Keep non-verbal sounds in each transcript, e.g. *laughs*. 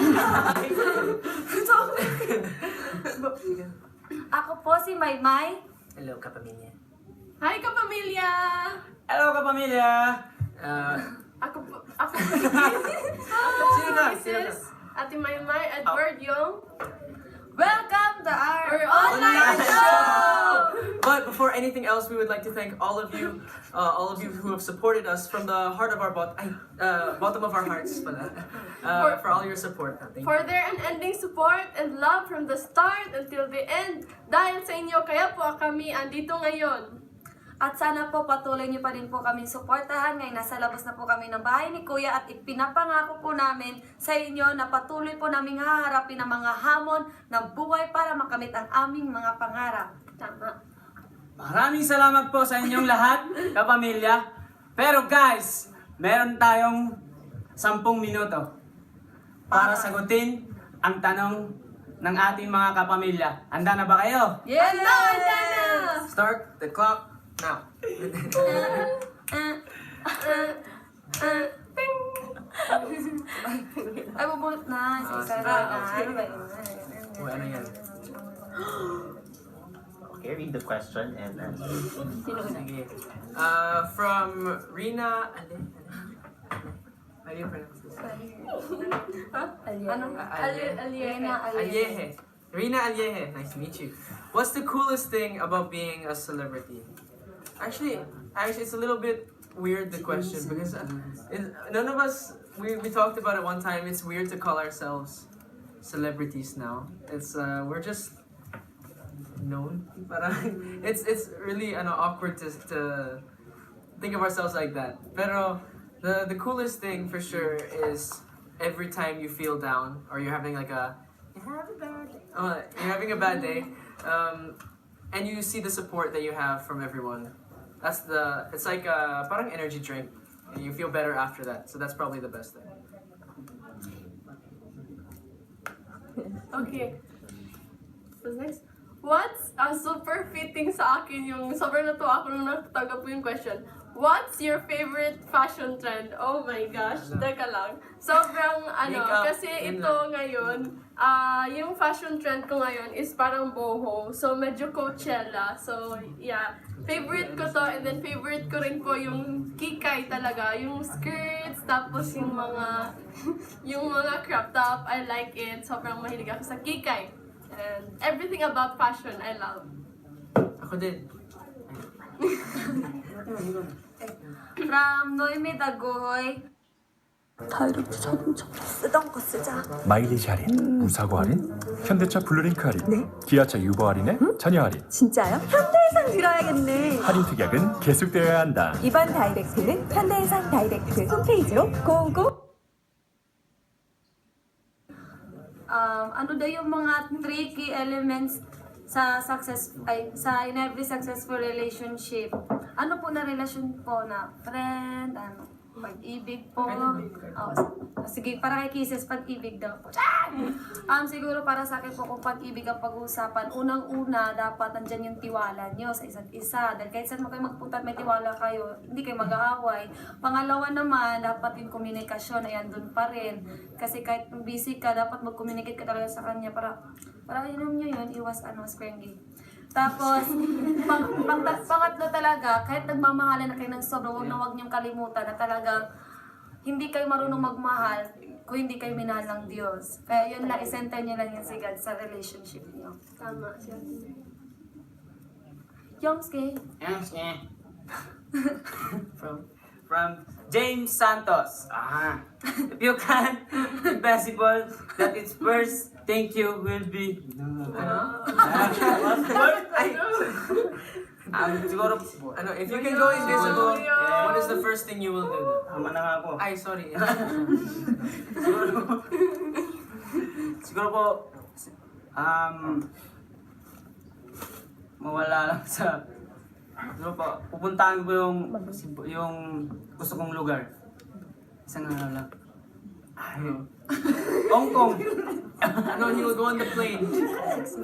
*laughs* Ako po si Maymay. Hello, kapamilya. Hi, kapamilya! Hello, kapamilya! Uh, Ako po, ako *laughs* po sino ka? Sino ka? Ate Maymay Edward Yung. Welcome to our Our online online show! But before anything else, we would like to thank all of you, uh, all of you who have supported us from the heart of our bot, ay, uh, bottom of our hearts, pala. Uh, for all your support. Uh, Thank you. For their unending support and love from the start until the end. Dahil sa inyo, kaya po kami andito ngayon. At sana po patuloy niyo pa rin po kami suportahan ngayon nasa labas na po kami ng bahay ni Kuya at ipinapangako po namin sa inyo na patuloy po naming haharapin ang mga hamon ng buhay para makamit ang aming mga pangarap. Tama. Maraming salamat po sa inyong lahat, *laughs* kapamilya. Pero guys, meron tayong 10 minuto para sagutin ang tanong ng ating mga kapamilya. Handa na ba kayo? Yes! Ano, handa na! Start the clock now. Ay, bubulot na. Isa sige. na. Okay. Ano ba yun? Uy, ano yan? Okay, read the question and answer. Sige. Uh, from Rina Ale. Ale? How do you pronounce this? Ano? Ali- Aliehe. Aliehe. Rina Aliehe. Nice to meet you. What's the coolest thing about being a celebrity? Actually, actually, it's a little bit weird the question because uh, it, none of us we, we talked about it one time. It's weird to call ourselves celebrities now. It's uh, we're just known. but *laughs* it's it's really ano, awkward to, to think of ourselves like that. Pero the the coolest thing for sure is every time you feel down or you're having like a you a bad day. Oh, you're having a bad day, um, and you see the support that you have from everyone. That's the it's like a parang energy drink. And you feel better after that. So that's probably the best thing. *laughs* Okay. What's next? What's uh, super fitting sa akin yung sobrang natuwa ako nung natatanggap ko yung question. What's your favorite fashion trend? Oh my gosh, teka lang. Sobrang ano, Makeup, kasi yun ito lang. ngayon, ah yung fashion trend ko ngayon is parang boho. So medyo Coachella. So yeah, favorite ko to and then favorite ko rin po yung kikay talaga. Yung skirts, tapos yung mga *laughs* yung mga crop top. I like it. Sobrang mahilig ako sa kikay. And everything about fashion, I love. Ako din. *laughs* From Noemi Dagohoy. 다이렉트 자동차 쓰던 거 쓰자. 마일리지 할인, 무사고 할인, 현대차 블루링크 할인, 기아차 유보 할인에 자녀 할인. 진짜요? 현대해상 들어야겠네. 할인 특약은 계속되어야 한다. 이번 다이렉트는 현대해상 다이렉트 홈페이지로 고고. um, ano daw yung mga three key elements sa success ay sa in every successful relationship. Ano po na relasyon po na friend, ano, pag-ibig po. Oh, sige, para kay Kisses, pag-ibig daw po. Um, siguro para sa akin po kung pag-ibig ang pag-uusapan, unang-una, dapat nandyan yung tiwala nyo sa isa't isa. Dahil kahit saan mo kayo magpunta at may tiwala kayo, hindi kayo mag-aaway. Pangalawa naman, dapat yung komunikasyon ay andun pa rin. Kasi kahit busy ka, dapat mag-communicate ka talaga sa kanya para, para inom nyo yun, iwas ano, squengy. Tapos, pang, pang, pangatlo talaga, kahit nagmamahalan na kayo ng sobra, huwag na huwag niyong kalimutan na talagang hindi kayo marunong magmahal kung hindi kayo minahal ng Diyos. Kaya yun lang, isenter niyo lang yan si God sa relationship niyo. Tama siya. Yomski. Yes, yeah. from from James Santos. Ah. If you can, *laughs* if possible, that its first thank you will be Ano? Ay, um, siguro Ano, if you can go invisible, what is the first thing you will do? tama na nga ako. Ay, sorry. siguro *laughs* siguro po um mawala lang sa siguro po pupuntahan ko yung yung gusto kong lugar isang ano lang ay *laughs* Hong Kong *laughs* ano, he will go on the plane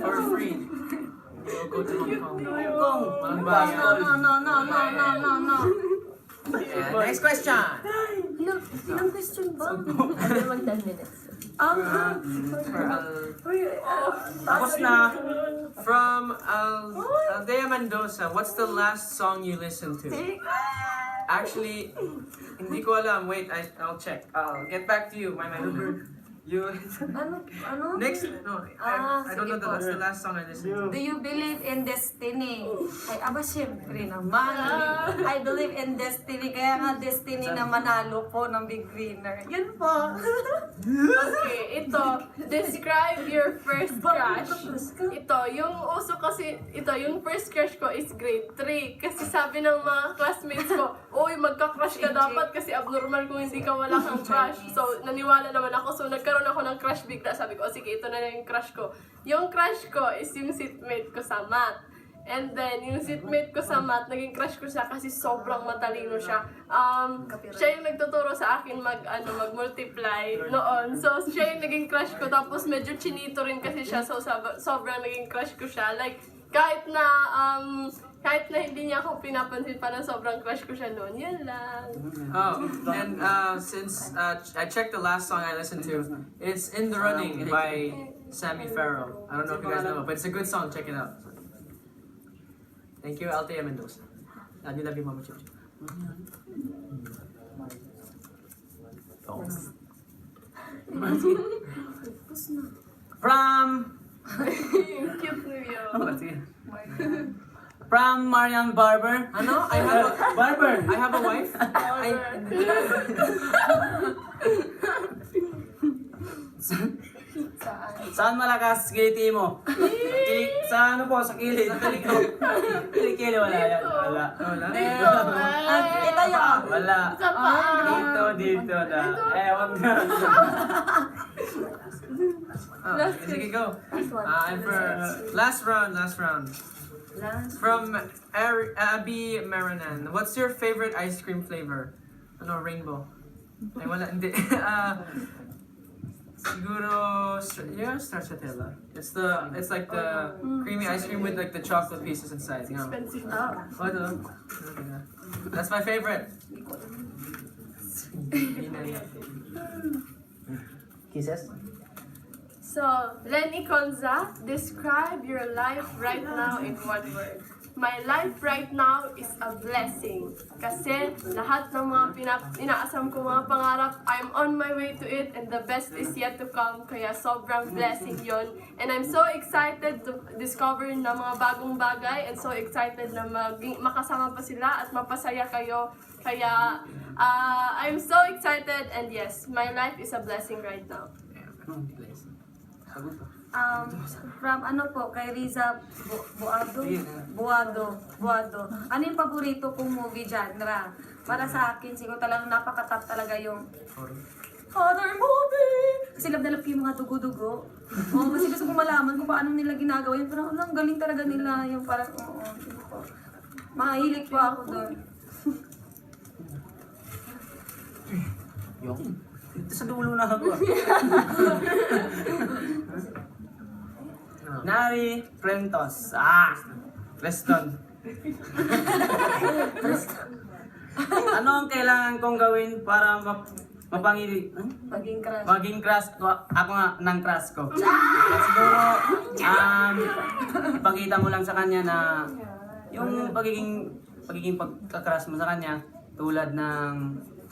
for free. He will go to Hong Kong. Hong Kong Walang No, bayad. no, no, no, no, no, no, no. Yeah, next question. Ilang, ilang question ba? Ano mag 10 minutes? Ah, For Al- uy, ah, Tapos na. from Al- Aldea Mendoza, what's the last song you listened to? Actually, hindi ko alam. Wait, I, I'll check. I'll get back to you, my man. You. Ano? Ano? Next, no, Ah, I, I don't know sige the, po. that's the last song I listened to. Do you believe in destiny? Ay, aba, syempre naman. I believe in destiny. Kaya nga destiny na manalo po ng big winner. Yun po. *laughs* Okay, ito. Describe your first crush. Ito, yung uso kasi, ito, yung first crush ko is grade 3. Kasi sabi ng mga classmates ko, *laughs* Uy, magka-crush ka dapat kasi abnormal kung hindi ka wala kang *laughs* crush. So, naniwala naman ako. So, nagkaroon ako ng crush bigla. Sabi ko, oh, sige, ito na yung crush ko. Yung crush ko is yung seatmate ko sa math. And then, yung seatmate ko sa math, naging crush ko siya kasi sobrang matalino siya. Um, siya yung nagtuturo sa akin mag, ano, mag-multiply noon. So, siya yung naging crush ko. Tapos, medyo chinito rin kasi siya. So, sobrang naging crush ko siya. Like, kahit na, um, kahit na hindi niya ako pinapansin, parang sobrang crush ko siya noon. Yun lang. Oh, and uh, since uh, I checked the last song I listened to, it's "In the Running" by Sammy Farrell. I don't know if you guys know it, but it's a good song. Check it out. Thank you, Althea Mendoza. Love you, love you, Mama Chip Chip. From... yung *laughs* cute niyo. Sige. From Marian Barber. Ano? I have a, *laughs* Barber. I have a wife. I, *laughs* Saan malakas kiliti mo? Kili, sa ano po, sa kilid. Sa. Kilikili, wala yan. Wala. wala. Dito, Ah, ito yun. Wala. Sa paa. Dito, dito na. Eh, wag na. Oh, sige, go. Uh, and for last round, last round. From Ari- Abby Maranan, what's your favorite ice cream flavor? Ano, rainbow? Ay, wala, *laughs* hindi. uh, siguro, str- yeah, stracciatella. It's the, it's like the creamy ice cream with like the chocolate pieces inside. You know? Expensive. What the? That's my favorite. Kisses? So, Lenny Conza, describe your life right now in one word. My life right now is a blessing. Kasi lahat ng mga pinap inaasam ko mga pangarap, I'm on my way to it and the best is yet to come. Kaya sobrang blessing yon. And I'm so excited to discover na mga bagong bagay and so excited na maging, makasama pa sila at mapasaya kayo. Kaya uh, I'm so excited and yes, my life is a blessing right now. Um, from ano po, kay Riza Bu Buado? Buado. Buado. Ano yung paborito kong movie genre? Para sa akin, siguro talagang napakatap talaga yung horror movie! Kasi love na love ko yung mga dugo-dugo. Oo, kasi gusto kong malaman kung paano nila ginagawa yun. Parang, ang galing talaga nila yung parang, oo, yun po. Mahilig po ako doon. Yung. Dito sa dulo na ako. *laughs* Nari Prentos. Ah! Preston. ano ang kailangan kong gawin para map mapangili huh? Maging crush. maging crush ko ako nga ng crush ko siguro um ipakita mo lang sa kanya na yung pagiging pagiging pagka-crush mo sa kanya tulad ng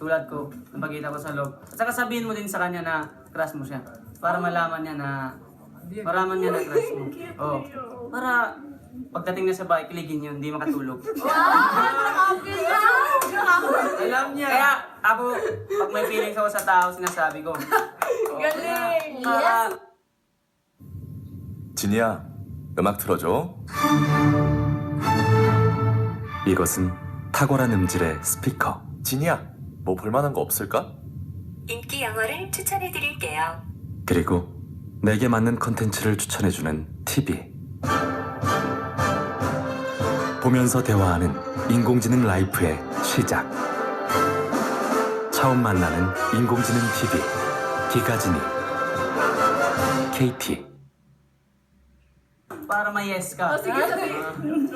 tulad ko napakita ko sa loob at saka sabihin mo din sa kanya na crush mo siya para malaman niya na malaman niya na crush mo oh para pagdating na sa bahay kiligin yun hindi makatulog Alam niya. kaya ako pag may feelings ako sa tao sinasabi ko *laughs* Galing! para 진이야, 음악 틀어줘. 이것은 탁월한 음질의 스피커. 진이야, 뭐 볼만한 거 없을까? 인기 영화를 추천해 드릴게요. 그리고 내게 맞는 컨텐츠를 추천해주는 TV. 보면서 대화하는 인공지능 라이프의 시작. 처음 만나는 인공지능 TV. 기가진이. KT. para may yes ka Oh, sige, sabi.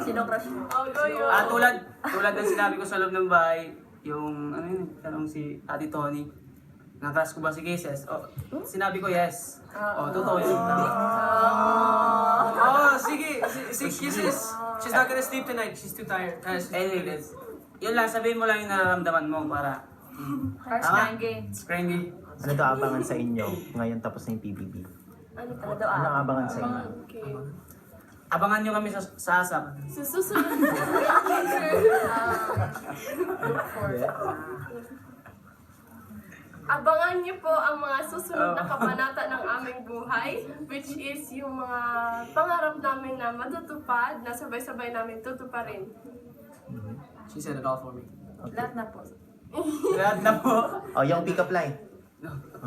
Sino crush mo? Oh, go yun. Ah, tulad, tulad ng sinabi ko sa loob ng bahay, yung, ano yun, tanong si Ate Tony, Na-crush ko ba si Kisses? Oh, sinabi ko yes. Oh, totoo yun. Oh, sige, si, si Kisses. She's not gonna sleep tonight. She's too tired. Uh, she's Anyway, guys. Yun lang, sabihin mo lang yung nararamdaman mo para Harsh Tama. Kange. scrangy. Ano daw abangan sa inyo ngayon tapos na yung PBB? Ano daw Ano ang abangan sa inyo? Okay. Abangan nyo kami sa, sa ASAP. Sa susunod Abangan niyo po ang mga susunod na kabanata ng aming buhay, which is yung mga pangarap namin na matutupad, na sabay-sabay namin tutuparin. She said it all for me. Lahat na po. Lahat na po. Oh, yung pick-up line.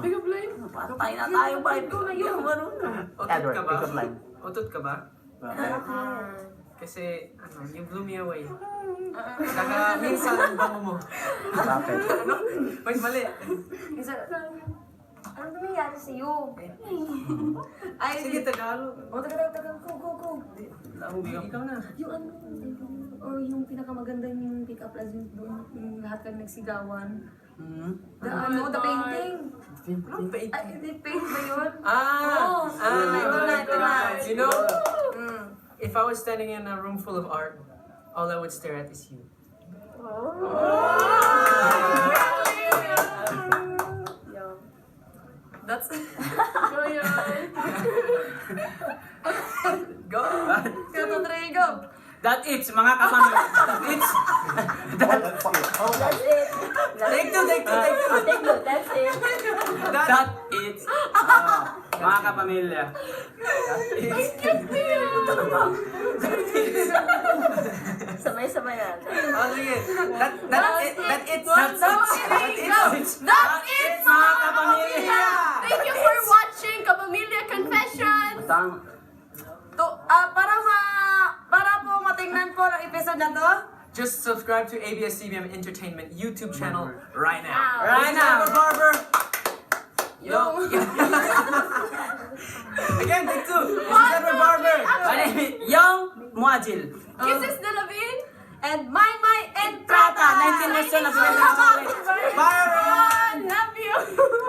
Pick up line? Patay na tayo, vibe ko na yun. Marunong. Otot Edward, ka ba? pick-up line. Otot ka ba? Kasi, ano, you blew me away. Kaka, minsan ang bango mo. Bakit? *laughs* Ano? Wait, mali. Isa, ano nangyayari sa'yo? Ay, Sige, Tagalog. O, taga, taga, taga, go, go, go. Ikaw na. Yung ano, or yung pinakamagandang yung pick up lines yung doon, yung lahat kami nagsigawan. Hmm. The, ano, the painting. Anong paint? Ay, the paint ba yun? Ah! Oo. ah, Ito na, ito na. You know. If I was standing in a room full of art, all I would stare at is you. That's So yun. Go! Ito, three, go. That it's, mga kapamilya. That it's. That's it. Take two, take two, take two. That's it. That, That it's. ah, mga kapamilya. Sabay-sabay natin. oh, sige. That, that, it, that, it's, That's that, it. it's, That's it, mga kapamilya. Thank you for watching Kapamilya Confessions! Tama. To, ah, para ma... Para po matingnan po ang episode na to. Just subscribe to ABS-CBN Entertainment YouTube channel right now. Right now. This is Edward Barber. Yo. *laughs* Again, take two. This is Edward Barber. My name is Young Muajil. Kisses um, de la And my, my, and Prata, 19 years old *laughs* na pinag Bye, everyone. Love you! Nag